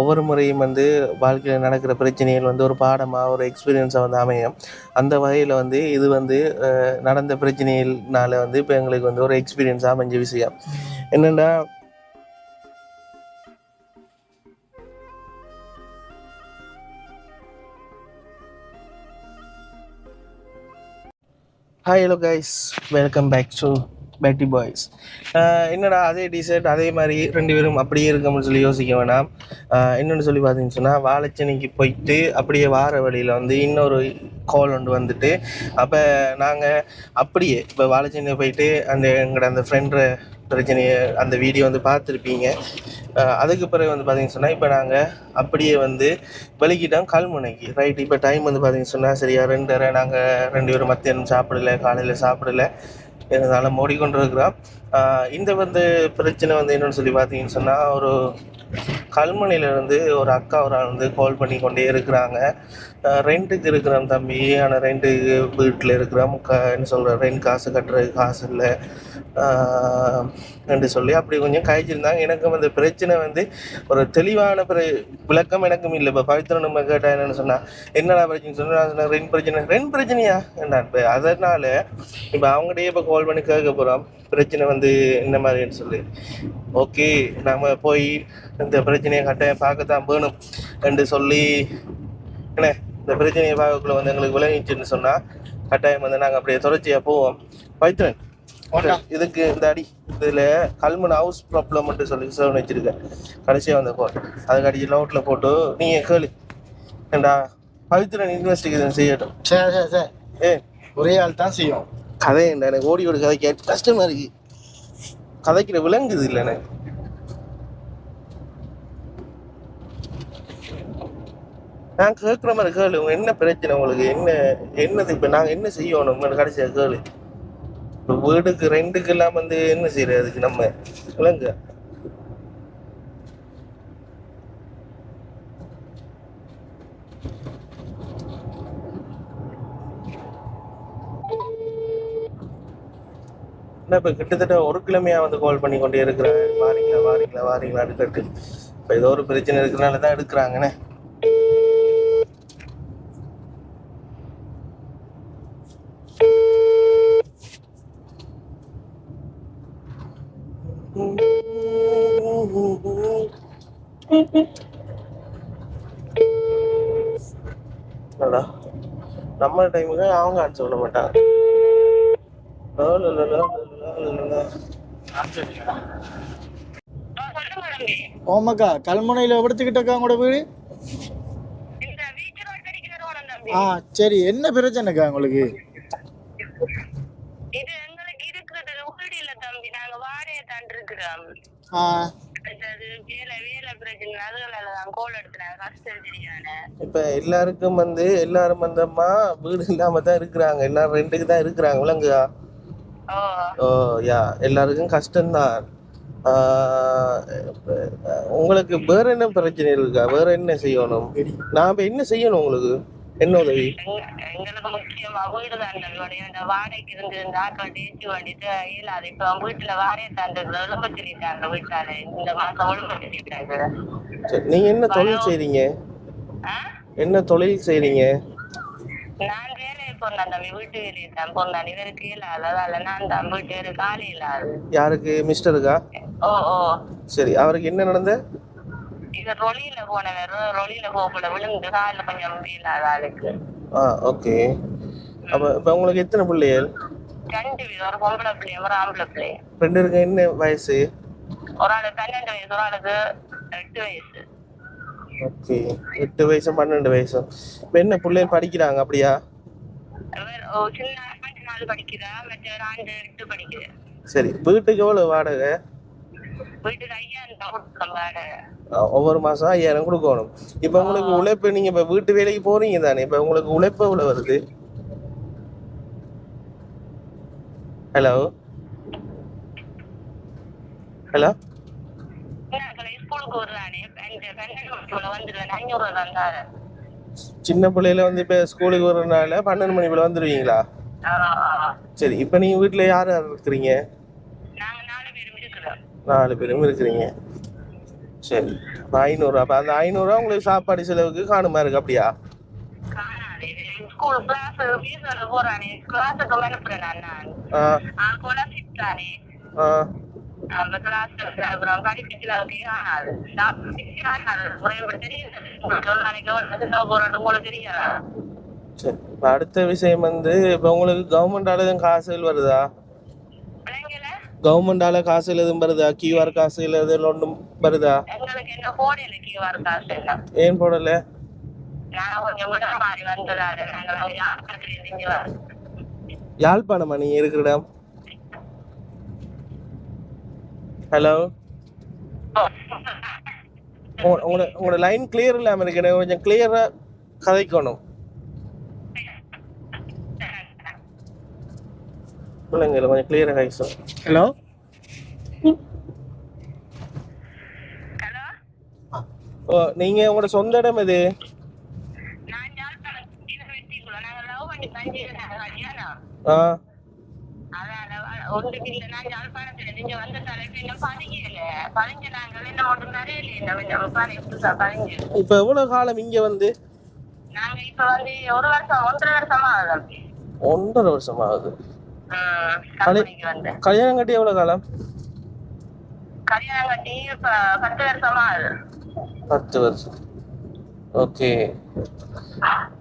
ஒவ்வொரு முறையும் வந்து வாழ்க்கையில் நடக்கிற பிரச்சனைகள் வந்து ஒரு பாடமாக ஒரு எக்ஸ்பீரியன்ஸாக வந்து அமையும். அந்த வகையில் வந்து இது வந்து நடந்த பிரச்சனைகள்னால வந்து இப்போ எங்களுக்கு வந்து ஒரு எக்ஸ்பீரியன்ஸாக அமைஞ்ச விஷயம். என்னென்னா hi hello guys welcome back to பேட்டி பாய்ஸ் என்னடா அதே டிஷர்ட் அதே மாதிரி ரெண்டு பேரும் அப்படியே இருக்கோம்னு சொல்லி யோசிக்க வேணாம். இன்னொன்று சொல்லி பார்த்தீங்கன்னு சொன்னால் வாழைச்சனிக்கு போயிட்டு அப்படியே வார வழியில் வந்து இன்னொரு கால் ஒன்று வந்துட்டு அப்போ நாங்கள் அப்படியே இப்போ வாழைச்சேனை போயிட்டு அந்த எங்களோட அந்த ஃப்ரெண்டு பிரச்சனையை அந்த வீடியோ வந்து பார்த்துருப்பீங்க. அதுக்கு பிறகு வந்து பார்த்தீங்கன்னு சொன்னால் இப்போ நாங்கள் அப்படியே வந்து வெளிக்கிட்டோம் கல்முனைக்கு ரைட் இப்போ டைம் வந்து பார்த்தீங்கன்னு சொன்னால் சரியா ரெண்டரை நாங்கள் ரெண்டு பேரும் மத்தியானம் சாப்பிடல காலையில் சாப்பிடல. இருந்தாலும் ஓடிக்கொண்டு இருக்கிறோம் இந்த வந்து பிரச்சனை வந்து என்னன்னு சொல்லி பார்த்தீங்கன்னு சொன்னால் ஒரு கல்முனையிலேருந்து ஒரு அக்கா ஒரு ஆள் வந்து கால் பண்ணி கொண்டே இருக்கிறாங்க. ரெண்ட்டுக்கு இருக்கிறோம் தம்பி ஆனால் ரெண்ட்டுக்கு வீட்டில் இருக்கிறோம் க என்ன சொல்கிற ரெண்ட் காசு கட்டுறதுக்கு காசு இல்லை. என்று சொல்லி அப்படி கொஞ்சம் காய்ச்சிருந்தாங்க எனக்கும் அந்த பிரச்சனை வந்து ஒரு தெளிவான பிற விளக்கம் எனக்கும் இல்லை. இப்போ பவித்ரன் நம்ம கேட்டால் என்னென்னு சொன்னால் என்னடா பிரச்சனை? சொன்னால் நான் சொன்னேன் ரெண்டு பிரச்சனை. ரெண்டு பிரச்சனையா? என்ன இப்போ அதனால் இப்போ அவங்ககிட்டயே இப்போ கால் பண்ணி கேட்க போகிறோம் பிரச்சனை வந்து என்ன மாதிரின்னு சொல்லி. ஓகே நம்ம போய் இந்த பிரச்சனையை கட்டாயம் பார்க்கத்தான் வேணும் என்று சொல்லி என்ன? இந்த பிரச்சனையை பார்க்கக்குள்ள வந்து எங்களுக்கு விளங்கிச்சுன்னு சொன்னால் கட்டாயம் வந்து நாங்கள் அப்படியே தொடர்ச்சியாக போவோம். பவித்ரன் இதுக்கு இந்த அடி இதுல கல்முனை ஹவுஸ் ப்ராப்ளம் சொல்லி சேவன் வச்சிருக்கேன். கடைசியா வந்த கோட் அதுக்கு அடிச்சு லவுட்ல போட்டு நீங்க கேளு. ஏண்டா? பவித்ரன் இன்வெஸ்டிகேஷன் செய்யட்டும். சரி சரி சரி ஏ? ஒரே ஆள் தான் செய்யும். கதை எனக்கு ஓடி ஓடி கதை கேட்டு கஷ்டமா இருக்கு. கதைக்கிற விளங்குது இல்லை எனக்கு. நான் கேட்குற மாதிரி கேளு உங்க என்ன பிரச்சனை உங்களுக்கு? என்ன என்னது இப்போ நாங்கள் என்ன செய்யணும்? கடைசியாக கேளு. இப்போ வீடுக்கு ரெண்டுக்கு எல்லாம் வந்து என்ன செய்யறது அதுக்கு நம்ம? விளங்க என்ன இப்போ கிட்டத்தட்ட ஒரு கிழமையாக வந்து கால் பண்ணி கொண்டே இருக்கிறேன் வாரீங்களா வாரீங்களா வாரீங்களான்னு கேட்டு இப்போ ஏதோ ஒரு பிரச்சனை இருக்கிறனால தான் எடுக்கிறாங்கண்ணே நம்ம டைமுக்கு அவங்க ஆன்சர் பண்ண மாட்டாங்க. ஓமாக்கா கல்முனையில் எடுத்துக்கிட்டக்கா உங்களோட வீடு? ஆ சரி என்ன பிரச்சனைக்கா உங்களுக்கு? இது எங்களுக்கு இருக்கிறது வீடு இல்ல தம்பி. நாங்க வாடகை தான் இருக்கிறோம் இப்ப எல்லாருக்கும் வந்து எல்லாரும் வந்தம்மா வீடு இல்லாம தான் இருக்கிறாங்க. எல்லாரும் ரெண்டுக்கு தான் இருக்கிறாங்க. விளங்குதா யா எல்லாருக்கும் கஷ்டம்தான். ஆஹ் உங்களுக்கு வேற என்ன பிரச்சனை இருக்கா? வேற என்ன செய்யணும்? நான் இப்ப என்ன செய்யணும் உங்களுக்கு? என்ன உதவி? எங்க- எங்களுக்கு முக்கியமா வீடு தான் தம்பி இந்த வாடகைக்கு இருந்து இந்த ஆட்கள் தேய்ச்சி வேண்டிட்டு இயலாது. இப்ப வீட்டுல வாடகை தாண்டது ஒழுங்கு சொல்லிட்டாங்க வீட்டால. இந்த மாசம் ஒழுங்கு சொல்லிட்டாங்க சரி, நீங்க என்ன தொழில் செய்றீங்க? என்ன தொழில் செய்றீங்க? நான் தம்பி வீட்டு வேலையை தான் போனேன் இவருக்கு இயலாது அதால நான் தான் வீட்டு வேலை காலி இல்லாது யாருக்கு? மிஸ்டருக்கா? ஓ ஓ. சரி அவருக்கு என்ன நடந்த? இது ரொலியில போனவர் ரொலியில போகல விழுந்து காலில் கொஞ்சம் இல்லாத ஆளுக்கு. ஆ ஓகே. அப்ப இப்ப உங்களுக்கு எத்தனை பிள்ளைகள்? ரெண்டு பேர் ஒரு பொம்பளை பிள்ளையும் ஒரு ஆம்பளை பிள்ளையும். ரெண்டு பேருக்கு என்ன வயசு? ஒரு ஆளுக்கு பன்னெண்டு வயசு ஒரு ஆளுக்கு எட்டு வயசு. ஓகே. எட்டு வயசும் பன்னெண்டு வயசும். இப்போ என்ன பிள்ளைகள் படிக்கிறாங்க அப்படியா? சரி வீட்டுக்கு எவ்வளோ வாடகை? ஒவ்வொரு மாதம் ஐயாயிரம் கொடுக்கணும். இப்போ உங்களுக்கு உழைப்பு நீங்கள் இப்போ வீட்டு வேலைக்கு போறீங்க தானே? இப்போ உங்களுக்கு உழைப்பு எவ்வளோ வருது? ஹலோ ஹலோ ஸ்கூலுக்கு வருவானே வந்துடுவேன் அஞ்சூறு தந்தாரு சின்ன பிள்ளையில வந்து இப்போ ஸ்கூலுக்கு வர்றதுனால பன்னெண்டு மணி போல வந்துடுவீங்களா சரி இப்போ நீங்கள் வீட்டில் யார் யார் இருக்கிறீங்க? நாங்க நாலு பேரும் இருக்கிறோம். நாலு பேரும் இருக்கிறீங்க. சரி அப்ப ஐநூறு அப்ப அந்த ஐநூறுரூவா உங்களுக்கு சாப்பாடு செலவுக்கு காணுமா இருக்கு அப்படியா? ஆ. அந்த உங்களுக்கு சரி அடுத்த விஷயம் வந்து இப்போ உங்களுக்கு கவர்மெண்டால எதுவும் காசுகள் வருதா? கவர்மெண்டால காசு எதுவும் வருதா? கியூஆர் காசு எதுவும் ஒன்றும் வருதா? கியூஆர் காசு ஏன் போடல? கொஞ்சம் யாழ்ப்பாணமா நீங்க இருக்கிற இடம்? ஹலோ உங்களோட உங்களோட லைன் கிளியர் இல்லாம இருக்கு. எனக்கு கொஞ்சம் கிளியரா கதைக்கணும். பிள்ளைங்கள கொஞ்சம் கிளியரா கதைச்சோம் ஹலோ ஹலோ ஓ நீங்க உங்களோட சொந்த இடம் இது ஆ. நீங்க வந்த தலைப்பு இன்னும் பதிக்கல பதிஞ்சு நாங்கள் இன்னும் ஒன்று நிறைய இல்லை இன்னும் புதுசா பதிஞ்சு இப்போ எவ்வளவு காலம் இங்க வந்து? நாங்க இப்ப வந்து ஒரு வருஷம் ஒன்றரை வருஷமா ஆகுது. ஒன்றரை வருஷம் ஆகுது. கல்யாணம் கட்டி எவ்வளவு காலம்? கல்யாணம் கட்டி இப்ப பத்து வருஷமா ஆகுது. பத்து வருஷம். ஓகே.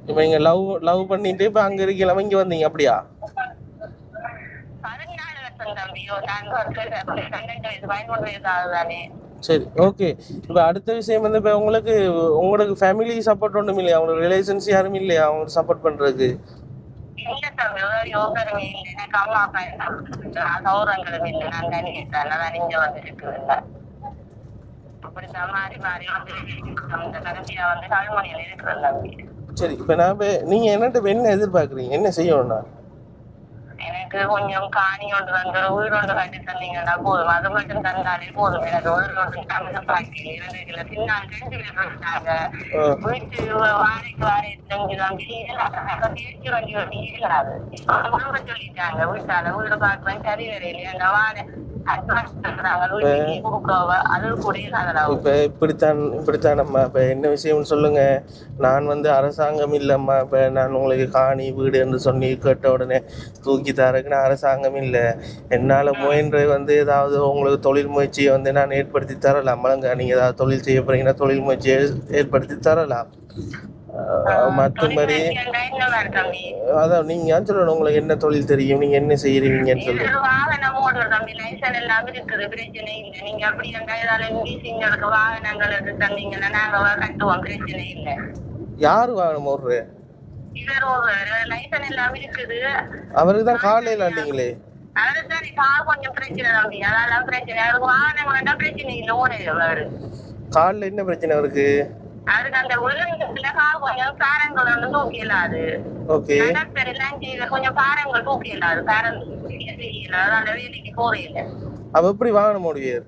இப்போ இங்க லவ் லவ் பண்ணிட்டு இப்போ அங்க இருக்கலாம் இங்க வந்தீங்க அப்படியா பதினாலு வருஷம் தம்பியோ நாங்க ஒரு பன்னெண்டு வயசு பதிமூணு வயசு ஆகுதானே சரி ஓகே இப்போ அடுத்த விஷயம் வந்து இப்போ உங்களுக்கு உங்களுக்கு ஃபேமிலி சப்போர்ட் ஒன்றும் இல்லையா? உங்களுக்கு ரிலேஷன்ஸ் யாரும் இல்லையா? அவங்களுக்கு சப்போர்ட் தம்பி சரி இப்போ நான் நீங்க என்னட்ட என்ன எதிர்பார்க்குறீங்க? என்ன செய்யணும்னா? எனக்கு கொஞ்சம் காணி ஒன்று வந்து ஒரு வீடு ஒன்று கட்டி தந்தீங்கன்னா போதும். அது மட்டும் தந்தாலே போதும். எனக்கு வீடு ஒன்று தமிழ் பாக்கி இருந்துக்கல சின்ன ரெண்டு பேர் இருந்தாங்க. வீட்டு வாரைக்கு வாரை செஞ்சு தான் தேய்ச்சி வண்டி வண்டி இல்லாது முழுக்க சொல்லிட்டாங்க வீட்டால வீடு பார்க்குறேன் சரி வரையில அந்த வாரை இப்போ இப்படித்தான் இப்படித்தான் நம்ம இப்போ என்ன விஷயம்னு சொல்லுங்க. நான் வந்து அரசாங்கம் இல்லைம்மா. இப்போ நான் உங்களுக்கு காணி வீடு என்று சொல்லி கேட்ட உடனே தூக்கி தரக்குன்னு அரசாங்கம் இல்லை. என்னால் முயன்ற வந்து ஏதாவது உங்களுக்கு தொழில் முயற்சியை வந்து நான் ஏற்படுத்தி தரலாம். மலங்க நீங்கள் ஏதாவது தொழில் செய்ய போறீங்கன்னா தொழில் முயற்சியை ஏற்படுத்தி தரலாம். மற்றபடி அதான் நீங்கள் ஏன் சொல்லணும் உங்களுக்கு என்ன தொழில் தெரியும்? நீங்கள் என்ன செய்கிறீங்கன்னு சொல்லி. வாகனம் ஓடுற தம்பி. லைசன் எல்லாம் இருக்குது. பிரச்சனை இல்லை. நீங்க அப்படி இருந்தா ஏதாவது லீசிங்களுக்கு வாகனங்கள் எடுத்து தந்தீங்கன்னா நாங்க கட்டுவோம். பிரச்சனை இல்லை. யார் வாங்கணும் ஒரு இவர் லைசன் எல்லாம் இருக்குது. அவருக்கு தான் காலையில் இல்லைங்களே அதுதான் கார் கொஞ்சம் பிரச்சனை தம்பி. அதெல்லாம் பிரச்சனை. அதுக்கு வாகனம் வேண்டாம் பிரச்சனை இல்லை. ஓடுது அவரு. காலில் என்ன பிரச்சனை அவருக்கு? அதுக்கு அந்த கார் கொஞ்சம் காரங்கள் வந்து தூக்கி இல்லாது கொஞ்சம் காரங்கள் தூக்கி இல்லாது காரம் அதனால வேலைக்கு போறேன் அவ எப்படி வாகனம் ஓடுவியர்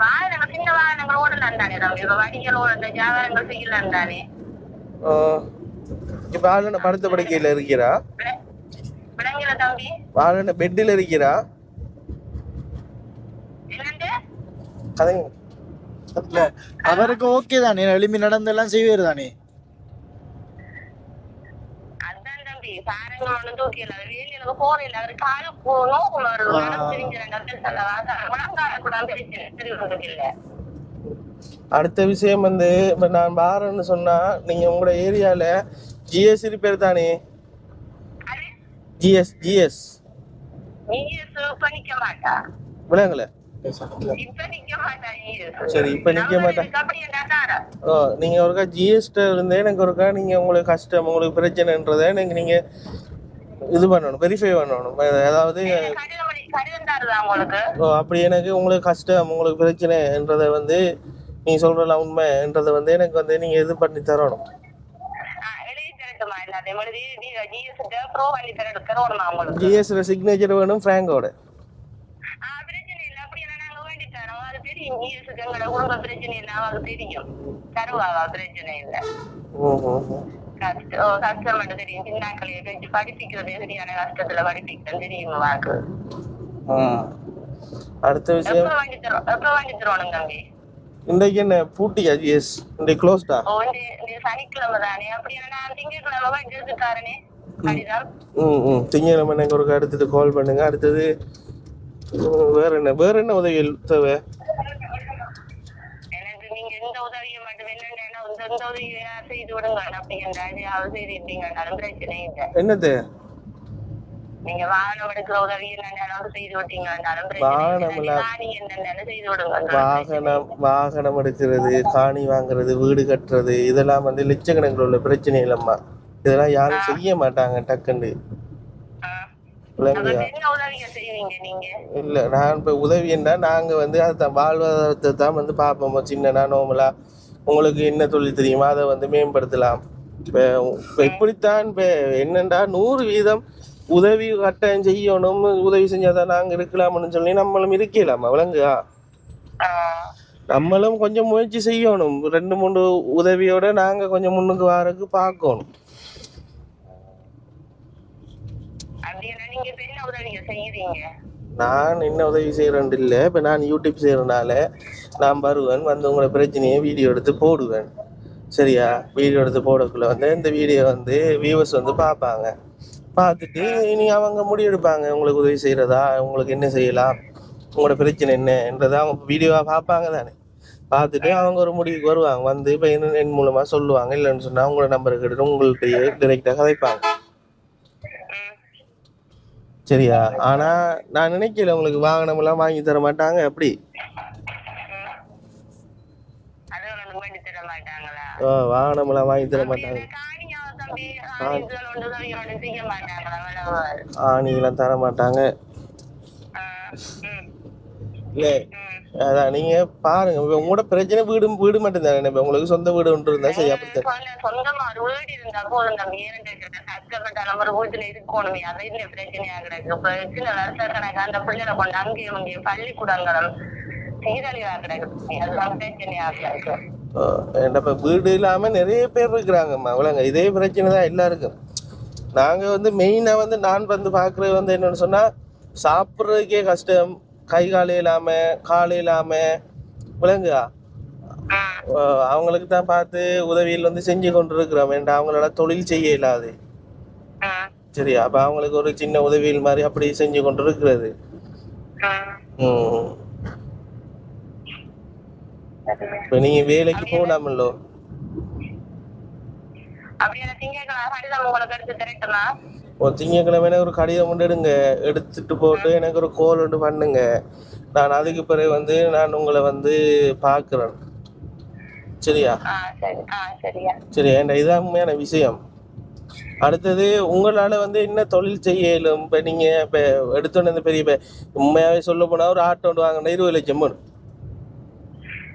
வாகனங்கள் சின்ன வாகனங்கள் ஓடலாம் தானே தம்பி இப்ப வடிகள் ஓடுற ஜாவரங்கள் செய்யலாம் தானே. இப்போ ஆளுன படுத்த படுக்கையில் இருக்கிறா? விள- விளங்கல தம்பி. ஆளுன பெட்டில் இருக்கிறா? என்னண்டு கதை இல்ல அவருக்கு ஓகே தானே எழுப்பி நடந்தெல்லாம் செய்வார் தானே? அடுத்த விஷயம் வந்து இப்போ நான் பாரேன்னு சொன்னா நீங்க உங்களோட ஏரியால ஜிஎஸ் ரிப்பேர் தானே? ஜிஎஸ் ஜிஎஸ் விளங்கல. சரி, இப்ப நிக்க மாட்டா. அப்படி என்ன தாரா? ஓ நீங்க ஒருக்கா ஜிஎஸ்ட இருந்து எனக்கு ஒருக்கா நீங்க உங்களுக்கு கஷ்டம் உங்களுக்கு பிரச்சனைன்றதை எனக்கு நீங்க இது பண்ணணும் வெரிஃபை பண்ணணும். அதாவது அப்படி எனக்கு உங்களுக்கு கஷ்டம் உங்களுக்கு பிரச்சனைன்றதை வந்து நீங்க சொல்றலாம் உண்மைன்றதை வந்து எனக்கு வந்து நீங்க இது பண்ணி தரணும். ஆ, எழுதி தரட்டுமா எல்லாத்தையும்? எழுதி ஜிஎஸ் ப்ரோ பண்ணி தர தரணுமா உங்களுக்கு? ஜிஎஸ்ல சிக்னேச்சர் வேணும் ஃப்ராங்கோட ஆ, பிரச்சனை இல்லை அப்படி என்ன நாங்க வேண்டி தரோம் அது தெரியும் எங்களோட குடும்ப பிரச்சனை எல்லாம் அது தெரியும் தருவாவா பிரச்சனை இல்லை கஷ்டம் கஷ்டம் தெரியும் சின்னாக்களை வச்சு படிப்பிக்கிறது சரியான கஷ்டத்துல படிப்பிக்கிறேன் தெரியும் வாக்கு அடுத்த விஷயம் எப்ப வாங்கி தரோம் எப்ப வாங்கி தரோணும் தம்பி இன்றைக்கு என்ன பூட்டியா எஸ் இன்றைக்கு க்ளோஸ்டா ஓ இந்த சனிக்கிழமை தானே அப்படி திங்கட்கிழமை போய் எடுத்துக்காரனே கடிதம் ம் ம். திங்கக்கிழமை எனக்கு ஒரு அடுத்தது கால் பண்ணுங்க. அடுத்தது ம், வேற என்ன வேற என்ன உதவி தேவை எனக்கு நீங்க எந்த உதவியும் மட்டும் என்னன்னா இந்த இந்த உதவியை செய்து விடுங்க அப்படிங்கிற அது செய்திருப்பீங்கன்னாலும் பிரச்சனை இல்லை என்னது? நீங்க வாகனம் எடுக்கிற உதவி செய்து எடுக்கிறது காணி வாங்குறது வீடு கட்டுறது இதெல்லாம் வந்து லட்சக்கணக்கில் உள்ள பிரச்சனை இல்லைம்மா இதெல்லாம் யாரும் செய்ய மாட்டாங்க டக்குன்னு. என்ன நீங்க? இல்லை நான் இப்போ உதவின்னா நாங்கள் வந்து அதுதான் வாழ்வாதாரத்தை தான் வந்து பார்ப்போம். சின்னனா நோமலா உங்களுக்கு என்ன தொழில் தெரியுமா? அதை வந்து மேம்படுத்தலாம். இப்போ இப்போ இப்படித்தான் இப்போ என்னண்டா நூறு வீதம் உதவி கட்டாயம் செய்யணும் உதவி செஞ்சாதான் நாங்கள் இருக்கலாம்னு சொல்லி நம்மளும் இருக்கலாமா? விளங்குதா ஆஹ் நம்மளும் கொஞ்சம் முயற்சி செய்யணும். ரெண்டு மூணு உதவியோட நாங்கள் கொஞ்சம் முன்னுக்கு வாரக்கு பார்க்கணும். நீங்க உதவியை செய்யறீங்க? நான் என்ன உதவி செய்கிறேன் இல்லை இப்போ நான் யூடியூப் செய்கிறனால நான் வருவேன் வந்து உங்களோட பிரச்சனையை வீடியோ எடுத்து போடுவேன். சரியா? வீடியோ எடுத்து போடக்குள்ள வந்து இந்த வீடியோ வந்து வியூவர்ஸ் வந்து பார்ப்பாங்க. பார்த்துட்டு இனி அவங்க முடிவெடுப்பாங்க உங்களுக்கு உதவி செய்கிறதா உங்களுக்கு என்ன செய்யலாம்? உங்களோட பிரச்சனை என்னன்றதை அவங்க வீடியோவாக பார்ப்பாங்க தானே. பார்த்துட்டு அவங்க ஒரு முடிவுக்கு வருவாங்க. வந்து இப்போ என்ன என் மூலமாக சொல்லுவாங்க. இல்லைன்னு சொன்னால் உங்களோட நம்பருக்கு எடுத்து உங்கள்கிட்டயே டிரெக்டாக கதைப்பாங்க. சரியா? ஆனா நான் நினைக்கல உங்களுக்கு வாகனம் எல்லாம் வாங்கி தர மாட்டாங்க. அப்படி? வாகனம் எல்லாம் வாங்கி தர மாட்டாங்க. ஆணிலாம் தர மாட்டாங்க. இல்ல அதான் நீங்க பாருங்க உங்களோட பிரச்சனை வீடு வீடு மட்டும் தானே உங்களுக்கு சொந்த வீடு ஒன்று இருந்தா சரி சொந்த- சொந்தமா ஒரு வீடு இருந்தா போதும் தம்பி ஏன்னு நம்ம வீட்டுல இருக்கணுமே அதை பிரச்சனையா கிடக்கு இப்ப சின்ன வருஷ கணக்கு அந்த பிள்ளைகளை கொண்டு அங்கேயும் இங்கேயும் பள்ளிக்கூடங்களும் சீரழிவா கிடக்கு அதுதான் பிரச்சனையா கிடக்கு வீடு இல்லாம நிறைய பேர் இருக்கிறாங்கம்மா அவ்வளோங்க இதே பிரச்சனை தான் எல்லாருக்கும் நாங்க வந்து மெயினா வந்து நான் வந்து பாக்குறது வந்து என்னன்னு சொன்னா சாப்பிட்றதுக்கே கஷ்டம் கை கால் இல்லாம கால் இல்லாம விளங்குதா? ஆஹ் அவங்களுக்கு தான் பார்த்து உதவியில் வந்து செஞ்சு கொண்டு இருக்கிறோம் வேண்டாம் அவங்களால தொழில் செய்ய இயலாது. ம் சரியா? அப்போ அவங்களுக்கு ஒரு சின்ன உதவியில் மாதிரி அப்படி செஞ்சு கொண்டு இருக்கிறது இப்போ நீங்கள் வேலைக்கு போகலாமல்லோ அப்படியே உங்களுக்கு எடுத்து தரட்டுமா? ஒரு திங்கக்கிழமை ஒரு கடிதம் கொண்டு எடுங்க. எடுத்துட்டு போட்டு எனக்கு ஒரு கோல் ஒன்று பண்ணுங்க. நான் அதுக்கு பிறகு வந்து நான் உங்களை வந்து பார்க்குறேன். சரியா? சரி. சரியா. சரி ஏன்டா இதுதான் உண்மையான விஷயம். அடுத்தது உங்களால வந்து என்ன தொழில் செய்ய இயலும் இப்போ நீங்க இப்போ எடுத்தோன்னே இந்த பெரிய உண்மையாவே சொல்ல போனா ஒரு ஆட்டோ வாங்கினா இருபது லட்சம் வரும்.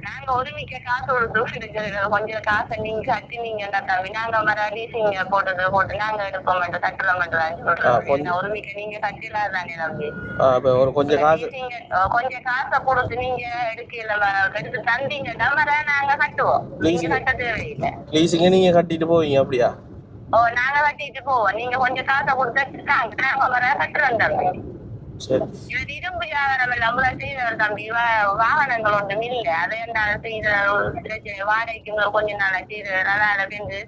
நாங்க ஒருமிக்க காசு கொடுத்து எடுக்கிறது கொஞ்சம் காசை நீங்க கட்டினீங்கன்னா தம்பி நாங்க மர லீசிங் போட்டது போட்டு நாங்க எடுக்க மாட்டோம். கட்டுற மாட்டோம். ஒருமிக்க நீங்க கட்டிடலாம் தானே தம்பி? ஒரு கொஞ்சம் காசு கொஞ்சம் காசை கொடுத்து நீங்க எடுக்கல எடுத்து தந்தீங்கன்னா மர நாங்க கட்டுவோம். நீங்க. கட்ட தேவையில்லை. லீஸிங்க நீங்க கட்டிட்டு போவீங்க அப்படியா? ஓ நாங்க கட்டிட்டு போவோம். நீங்க கொஞ்சம் காசை கொடுத்து நாங்க கட்டுறோம் தம்பி. இது எல்லாம் கூட செய்தவர் தம்பி. வாகனங்கள் ஒன்றும் இல்லை. அதை என்ன செய்த வாடகைக்கு கொஞ்ச நாளா செய்தவர் அதனால வந்து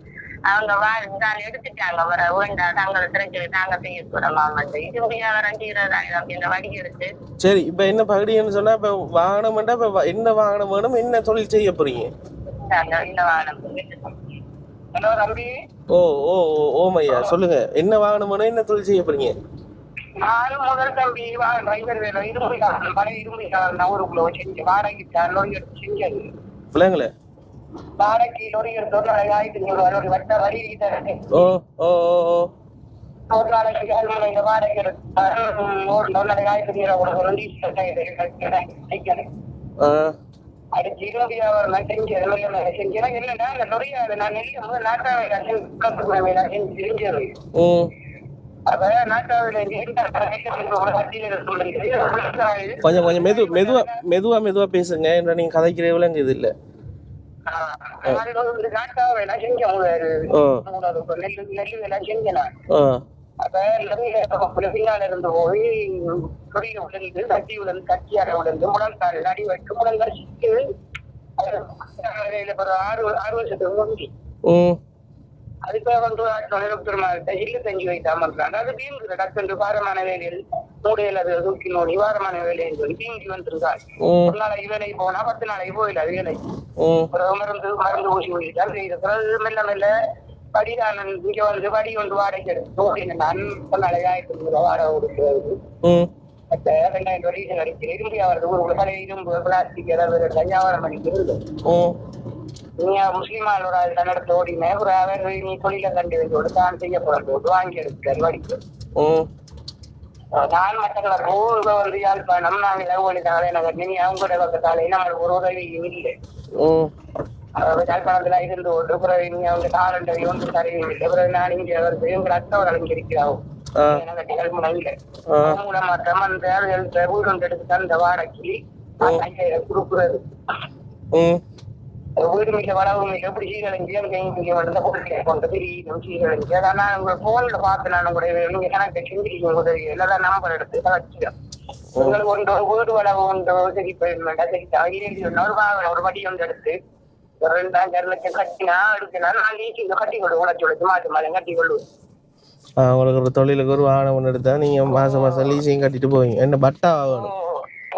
அவங்க வா தான் எடுத்துட்டாங்க. வர வேண்டாம் தாங்கள் பிரச்சனை தாங்க செய்ய இரும்பு வியாபாரம் செய்யறதாங்க தம்பி? இந்த வடி எடுத்து. சரி இப்போ என்ன பகுதின்னு சொன்னா இப்போ வாகனம்ண்டா இப்போ என்ன வாகனம் வேணும்? என்ன தொழில் செய்ய போறீங்க? இந்த வாகனம். ஹலோ தம்பி. ஓ ஓ ஓ ஓமையா சொல்லுங்க. என்ன வாகனம் வேணும்? என்ன தொழில் செய்ய போறீங்க? நாலு முதல் தம்பி டிரைவர் வேலை இரும்பு வியாபாரம் பழைய இரும்பு வியாபாரம் ஊருக்குள்ள செஞ்சு வாடகைக்கு லோரி எடுத்து செஞ்சது. விளங்கல வாடகைக்கு லோரி எடுத்து ஒரு நாளைக்கு ஆயிரத்தி ஐநூறு வரை ஒரு வட்ட வரி இருக்கு ஓ ஓ ஒரு நாளைக்கு இந்த வாடகை எடுத்து ஒரு ஒரு நாளைக்கு ஆயிரத்தி ஐநூறு கொடுக்கணும் ஆ. அடிச்சு இருபது வியாபாரம் செஞ்சு செஞ்சேன். இல்லைன்னா இந்த லொரியா நான் நெல்லிய முதல் நாட்டாவை செஞ்சது. நாட்டாவில் கொஞ்சம் கொஞ்சம் மெது மெதுவா மெதுவா மெதுவா பேசுங்க. என்ன நீங்க கதைக்கிறே இல்ல. நான் ஆ. அப்ப பின்னால இருந்து போய் கொடியில விழுந்து கட்டி விழுந்து கட்டியார விழுந்து முழங்கால் அடி வச்சு முழங்கால் சிக்கு ஆறு ஆறு வருஷத்துக்கு முந்தி அதுக்காக வந்து தொழில்நுட்பமாக இல்ல தங்கி வைத்தாமன்றாங்க அது பீங்குது டக்குண்டு வாரமான வேலையில் மூடையில் அது தூக்கி நோடி வாரமான வேலைன்னு சொல்லி பீங்கி வந்துருக்காள் ஒரு நாளைக்கு வேலைக்கு போனா பத்து நாளைக்கு போயில அது வேலை. மருந்து மருந்து ஊசி ஊசிட்டால் பிறகு மெல்ல மெல்ல படி நான் இங்க வந்து படி வந்து வாடகை எடுத்து நான் நாளைக்கு ஆயிரத்தி ஐநூறு வாடகை கொடுக்கிறது. ரெண்டாயிரம் வரைக்கும் கிடைக்கும் இரும்பு வியாபாரத்து ஒரு கடை இரும்பு பிளாஸ்டிக் ஏதாவது தஞ்சாவரம் பண்ணிக்கிறது நீ முஸ்லீமால் ஒரு ஆள் நடத்த ஓடினேன் ஒரு அவர் நீ தொழில கண்டு வைக்கோடு தான் செய்ய போறது வாங்கி எடுத்தார் வடிக்கு. நான் மற்றவங்களை போக வந்து யாழ்ப்பாணம் நாங்கள் லவணி தலைநகர் நீ அவங்களோட பக்கத்தாலே நம்மளுக்கு ஒரு உதவி இல்லை. யாழ்ப்பாணத்துல இருந்து ஒரு பிறகு நீ அவங்க தாரண்டவை ஒன்று தருவீங்க பிறகு நான் இங்கே வருது எங்கள் அத்தவர்கள் இங்கே இருக்கிறாவும் இல்லை. மூலமாட்டம் அந்த வீடு எடுத்து தந்த வாடகைக்கு கொடுக்குறது. வீடு மிக வளவு மிக எப்படி சீரழிஞ்சு இங்கே வந்து பொருட்களை கொண்டு பெரிய சீரழிஞ்சு. அதான் நான் உங்க போன்ல பார்த்து நான் உங்களுடைய நீங்க கணக்கு செஞ்சிருக்கீங்க உதவி எல்லாம் நம்பர் எடுத்து வச்சுக்கிறேன் உங்களுக்கு ஒன்று வீடு வளவு ஒன்று சரி போயிருந்தா சரி ஒரு வாகனம் ஒரு வடி ஒன்று எடுத்து ஒரு ரெண்டாயிரம் லட்சம் கட்டினா எடுத்தினா நான் லீசிங்க கட்டி கொள்ளுவேன் உழைச்சி உழைச்சி மாட்டு மாதம் கட்டி கொள்ளுவேன் உங்களுக்கு ஒரு தொழிலுக்கு ஒரு வாகனம் ஒன்று எடுத்தா நீங்கள் மாதம் மாதம் லீஸையும் கட்டிட்டு போவீங்க. என்ன பட்டா ஆகணும்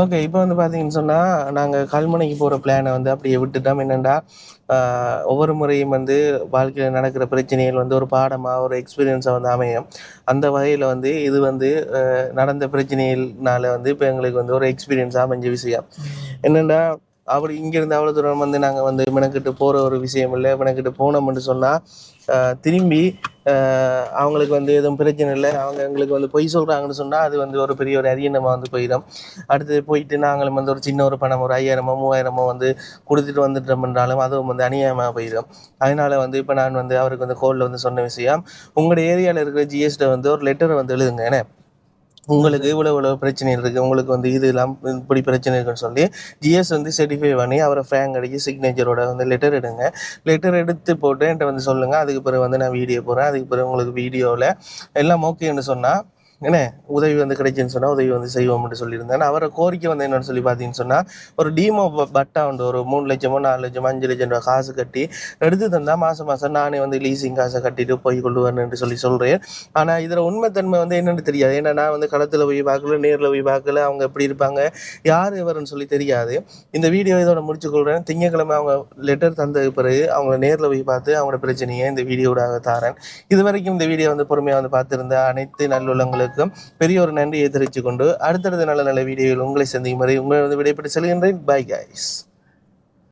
ஓகே இப்போ வந்து பார்த்தீங்கன்னு சொன்னால் நாங்கள் கல்முனைக்கு போகிற பிளானை வந்து அப்படியே விட்டுட்டோம். என்னென்னா ஒவ்வொரு முறையும் வந்து வாழ்க்கையில் நடக்கிற பிரச்சனைகள் வந்து ஒரு பாடமாக ஒரு எக்ஸ்பீரியன்ஸாக வந்து அமையும். அந்த வகையில் வந்து இது வந்து நடந்த பிரச்சனைகள்னால வந்து இப்போ எங்களுக்கு வந்து ஒரு எக்ஸ்பீரியன்ஸாக அமைஞ்ச விஷயம். என்னென்னா அப்படி இங்கேருந்து அவ்வளோ தூரம் வந்து நாங்கள் வந்து மெனக்கிட்டு போகிற ஒரு விஷயம் இல்லை மெனக்கிட்டு போனோம்னு சொன்னால் திரும்பி அவங்களுக்கு வந்து எதுவும் பிரச்சனை இல்லை. அவங்க எங்களுக்கு வந்து பொய் சொல்கிறாங்கன்னு சொன்னால் அது வந்து ஒரு பெரிய ஒரு அரியணமாக வந்து போயிடும். அடுத்து போயிட்டு நாங்களும் வந்து ஒரு சின்ன ஒரு பணம் ஒரு ஐயாயிரமோ மூவாயிரமோ வந்து கொடுத்துட்டு வந்துட்டோம்ன்றாலும் அதுவும் வந்து அநியாயமாக போயிடும். அதனால் வந்து இப்போ நான் வந்து அவருக்கு வந்து கோலில் வந்து சொன்ன விஷயம் உங்களோட ஏரியாவில் இருக்கிற ஜிஎஸ்ட்டை வந்து ஒரு லெட்டரை வந்து எழுதுங்க ஏன்னா உங்களுக்கு இவ்வளோ இவ்வளோ பிரச்சனை இருக்குது உங்களுக்கு வந்து இது இல்லாம இப்படி பிரச்சனை இருக்குன்னு சொல்லி ஜிஎஸ் வந்து சர்டிஃபை பண்ணி அவரை ஃப்ரேங்க் அடிச்சு சிக்னேச்சரோட வந்து லெட்டர் எடுங்க. லெட்டர் எடுத்து போட்டு என்கிட்ட வந்து சொல்லுங்கள் அதுக்கு பிறகு வந்து நான் வீடியோ போடுறேன். அதுக்கு பிறகு உங்களுக்கு வீடியோவில் எல்லாம் ஓகேன்னு சொன்னால் என்ன உதவி வந்து கிடைச்சுன்னு சொன்னால் உதவி வந்து செய்வோம்னு சொல்லியிருந்தேன். அவரை கோரிக்கை வந்து என்னென்னு சொல்லி பார்த்தீங்கன்னு சொன்னால் ஒரு டீமோ பட்டா உண்டு ஒரு மூணு லட்சமோ நாலு லட்சமோ அஞ்சு லட்சம் ரூபா காசு கட்டி எடுத்து தந்தால் மாதம் மாதம் நானே வந்து லீசிங் காசை கட்டிட்டு போய் கொள்ளுவேன்னு சொல்லி சொல்கிறேன் ஆனால் இதில் உண்மைத்தன்மை வந்து என்னென்னு தெரியாது. ஏன்னா நான் வந்து களத்தில் போய் பார்க்கல நேரில் போய் பார்க்கல அவங்க எப்படி இருப்பாங்க யார் இவர்னு சொல்லி தெரியாது. இந்த வீடியோ இதோட முடிச்சுக்கொள்கிறேன் திங்கக்கிழமை அவங்க லெட்டர் தந்தது பிறகு அவங்க நேரில் போய் பார்த்து அவங்களோட பிரச்சனையை இந்த வீடியோடாக தாரேன். இது வரைக்கும் இந்த வீடியோ வந்து பொறுமையாக வந்து பார்த்துருந்த அனைத்து நல்லுள்ளங்களுக்கும் பெரிய ஒரு நன்றியை தெரிவித்துக் கொண்டு அடுத்தடுத்த நல்ல நல்ல வீடியோவில் உங்களை சந்திக்கும் வரை உங்களை விடைபெற்று செல்கின்றேன். Bye guys